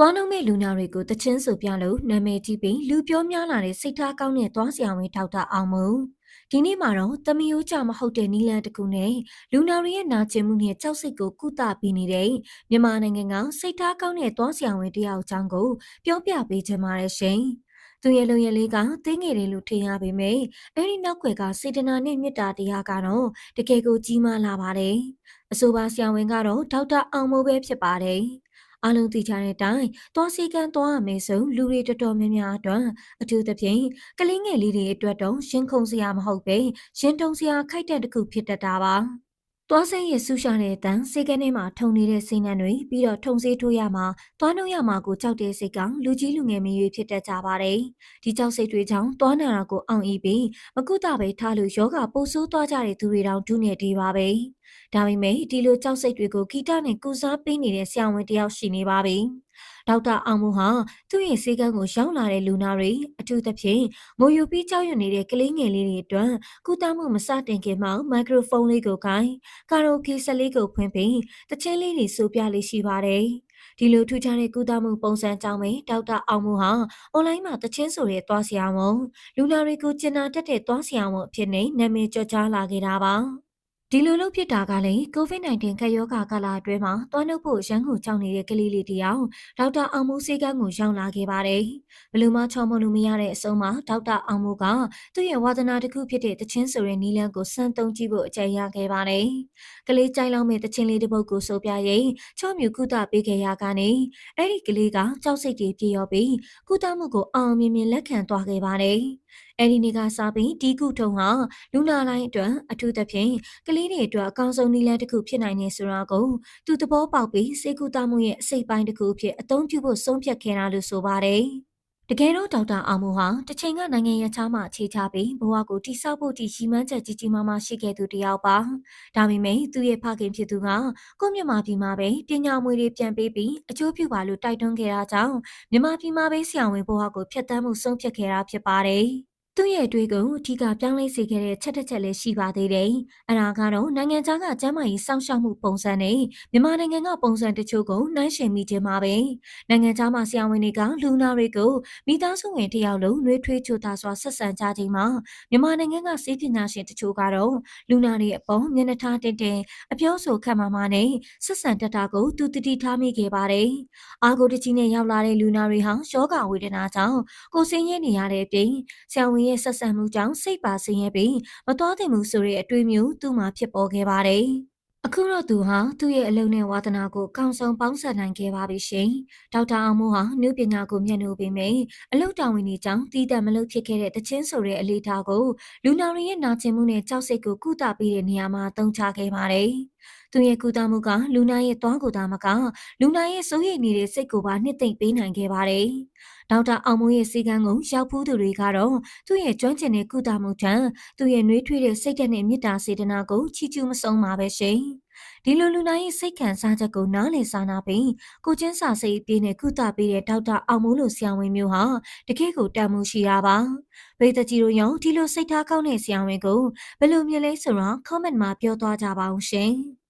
သွားနှုံးမဲ့လူနာတွေကိုတချင်းဆိုပြလို့နာမည်ကြီးပြီးလူပြောများလာတဲ့စိတ်ထားကောင်းတဲ့သွားဆရာဝန်ဒေါက်တာအောင်မို့ဒီနေ့မှာတော့တမယိုးကြမဟုတ်တဲ့နီလန်တစ်ခုနဲ့လူနာတွေရဲ့နာကျင်မှုနဲ့ကြောက်စိတ်ကိုကုသပေးနေတဲ့မြန်မာနိုင်ငံကစိတ်ထားကောင်းတဲ့သွားဆရာဝန်တယောက်အကြောင်းကိုပြောပြပေးချင်ပါတယ်ရှင်။သူရဲ့လုံရလေးကတင်းငယ်တယ်လို့ထင်ရပေမယ့်အဲ့ဒီနောက်ွယ်ကစေတနာနဲ့မေတ္တာတရားကတော့တကယ်ကိုကြီးမားလာပါတယ်။အဆိုပါဆရာဝန်ကတော့ဒေါက်တာအောင်မိုးပဲဖြစ်ပါတယ်။ အားလုံးသိကြတဲ့အတိုင်းသွားစီကန်းသွားရမယ်ဆိုလူတွေတော်တော်များများအတွက်အထူးသဖြင့်ကလေးငယ်လေးတွေအတွက်တော့ရှင်းခုံစရာမဟုတ်ပဲရှင်းတုံစရာခိုက်တဲ့တစ်ခုဖြစ်တတ်တာပါ သွားစိရဲ့ဆူရှာတဲ့အတန်းစေကန်းထဲမှာထုံနေတဲ့စိနှံတွေပြီးတော့ထုံစေးထိုးရမှာသွားနှုတ်ရမှာကိုကြောက်တဲ့စိတ်ကလူကြီးလူငယ်မရွေဖြစ်တတ်ကြပါတယ်။ဒီကြောက်စိတ်တွေကြောင့်သွားနာတာကိုအောင်ဤပြီးမကုသပဲထားလို့ယောဂပိုးဆိုးသွားကြတဲ့သူတွေတောင်ဒုနေသေးပါပဲ။ဒါပေမဲ့ဒီလိုကြောက်စိတ်တွေကိုဂီတနဲ့ကုစားပေးနေတဲ့ဆရာဝန်တယောက်ရှိနေပါပြီ။ ဒေါက်တာအောင်မိုးဟာသူ့ရဲ့ဆေးကန်းကိုရောက်လာတဲ့လူနာတွေအထူးသဖြင့်ငိုယူပြီးကြောက်ရွံ့နေတဲ့ကလေးငယ်လေးတွေအတွက်ကုသမှုမစတင်ခင်မှာမိုက်ခရိုဖုန်းလေးကိုကိုင်ကာရိုကီဆက်လေးကိုဖွင့်ပြီးတချင်းလေးတွေဆိုပြလေးရှိပါတယ်။ဒီလိုထူးခြားတဲ့ကုသမှုပုံစံကြောင့်ပဲဒေါက်တာအောင်မိုးဟာအွန်လိုင်းမှာတချင်းဆိုတဲ့သွားဆရာဝန်လူနာတွေကိုကျင်နာတက်တဲ့သွားဆရာဝန်အဖြစ်နဲ့နာမည်ကျော်ကြားလာခဲ့တာပါ။ ဒီလိုလုပ်ဖြစ်တာကလည်း COVID-19 ကပ်ရောဂါကာလအတွင်းမှာသွားနှုတ်ဖို့ရန်ကုန်ကြောက်နေတဲ့ကလေးလေးတယောက်ဒေါက်တာအောင်မိုးစေကန်းကိုရောက်လာခဲ့ပါတယ်။ဘလူမချော်မလို့မရတဲ့အဆုံးမှာဒေါက်တာအောင်မိုးကသူ့ရဲ့ဝါသနာတစ်ခုဖြစ်တဲ့တချင်းဆိုတဲ့နီလန်းကိုစမ်းသုံးကြည့်ဖို့အကြံရခဲ့ပါတယ်။ကလေးကြိုင်လောင်းမဲ့တချင်းလေးတစ်ပုဒ်ကိုဆိုပြရင်ချော့မြူကုသပေးခဲ့ရကနေအဲ့ဒီကလေးကကြောက်စိတ်တွေပြေရောပြီးကုသမှုကိုအောင်မြင်မြင်လက်ခံသွားခဲ့ပါတယ်။အဲဒီနေ့ကစပြီးဒီကုထုံဟာလူနာလိုင်းအတွက်အထူးသဖြင့်ကလေးတွေအတွက်အကောင်းဆုံးနည်းလမ်းတစ်ခုဖြစ်နိုင်နေဆိုတာကိုသူသဘောပေါက်ပြီးစေကူတာမှုရဲ့အစိတ်ပိုင်းတစ်ခုဖြစ်အသုံးပြုဖို့ဆုံးဖြတ်ခဲ့တာလို့ဆိုပါတယ်။ တကယ်တော့ဒေါက်တာအောင်မိုးဟာတချိန်ကနိုင်ငံရခြားမှအခြေချပြီးဘဝကိုတိဆောက်ဖို့တည်ရှိမှန်းချက်ကြီးကြီးမားမားရှိခဲ့သူတယောက်ပါဒါပေမဲ့သူ့ရဲ့ဖခင်ဖြစ်သူကကိုမြန်မာပြည်မှာပဲပညာမွေတွေပြန်ပေးပြီးအကျိုးပြုပါလို့တိုက်တွန်းခဲ့တာကြောင့်မြန်မာပြည်မှာပဲဆရာဝန်ဘဝကိုဖျက်ဆီးမှုဆုံးဖြတ်ခဲ့တာဖြစ်ပါတယ် သူ့ရဲ့အတွေ့အကြုံအထီးကပြောင်းလဲစေခဲ့တဲ့ချက်တစ်ချက်လည်းရှိပါသေးတယ်။အဲဒါကတော့နိုင်ငံခြားကကျန်းမာရေးစောင့်ရှောက်မှုပုံစံနဲ့မြန်မာနိုင်ငံကပုံစံတချို့ကိုနှိုင်းယှဉ်မိခြင်းပါပဲ။နိုင်ငံခြားမှာဆရာဝန်တွေကလူနာတွေကိုမိသားစုဝင်တယောက်လုံးနှွေးထွေးချိုတာစွာဆက်ဆံကြခြင်းမှာမြန်မာနိုင်ငံကစေပညာရှင်တချို့ကတော့လူနာတွေအပေါ်မျက်နှာထားတင်တင်အပြောဆိုခတ်မှမှနဲ့ဆက်ဆံတတ်တာကိုသူတတိထားမိခဲ့ပါတယ်။အာကိုတကြီးနဲ့ရောက်လာတဲ့လူနာတွေဟာယောဂဝေဒနာကြောင့်ကိုယ်ဆင်းရဲနေရတဲ့အပြင်ဆရာဝန်ရဲ့ဆက်ဆံမှုကြောင့်စိတ်ပါဆင်းရဲပြီးမတော်သင့်မှုဆိုတဲ့အတွေးမျိုးသူ့မှာဖြစ်ပေါ်ခဲ့ပါတယ်။အခုတော့သူဟာသူ့ရဲ့အလုံးနဲ့ဝါသနာကိုကောင်းဆောင်ပေါင်းစပ်နိုင်ခဲ့ပါပြီရှင်။ဒေါက်တာအောင်မိုးဟာနုပညာကိုမျက်နှာပေမဲ့အလုတ်တောင်ဝင်ကြီးကြောင့်တီးတက်မလုတ်ဖြစ်ခဲ့တဲ့တချင်းဆိုတဲ့အလေးထားကိုလူနာရီရဲ့နာကျင်မှုနဲ့ကြောက်စိတ်ကိုကုသပေးတဲ့နေရာမှာတုံ့ချခဲ့ပါတယ်။သူရဲ့ကုသမှုကလူနာရဲ့သွားကိုယ်သာမကလူနာရဲ့စိုးရိမ်နေတဲ့စိတ်ကိုပါနှစ်သိမ့်ပေးနိုင်ခဲ့ပါတယ်။ ဒေါက်တာအောင်မိုးရဲ့စီကန်းကိုရောက်ဖူးသူတွေကတော့သူ့ရဲ့ကျွမ်းကျင်တဲ့ကုသမှုထံသူ့ရဲ့နှွေးထွေးတဲ့စိတ်ဓာတ်နဲ့မေတ္တာစေတနာကိုချီးကျူးမဆုံးပါပဲရှင်။ဒီလိုလူနာရဲ့စိတ်ခံစားချက်ကိုနားလည်စာနာပြီးကိုချင်းစာစိတ်အပြည့်နဲ့ကုသပေးတဲ့ဒေါက်တာအောင်မိုးလိုဆရာဝန်မျိုးဟာတကယ့်ကိုတန်မှုရှိတာပါ။ဗေဒကြီးတို့ရောဒီလိုစိတ်ထားကောင်းတဲ့ဆရာဝန်ကိုဘယ်လိုမျိုးလဲဆိုတော့ comment မှာပြောသွားကြပါအောင်ရှင်။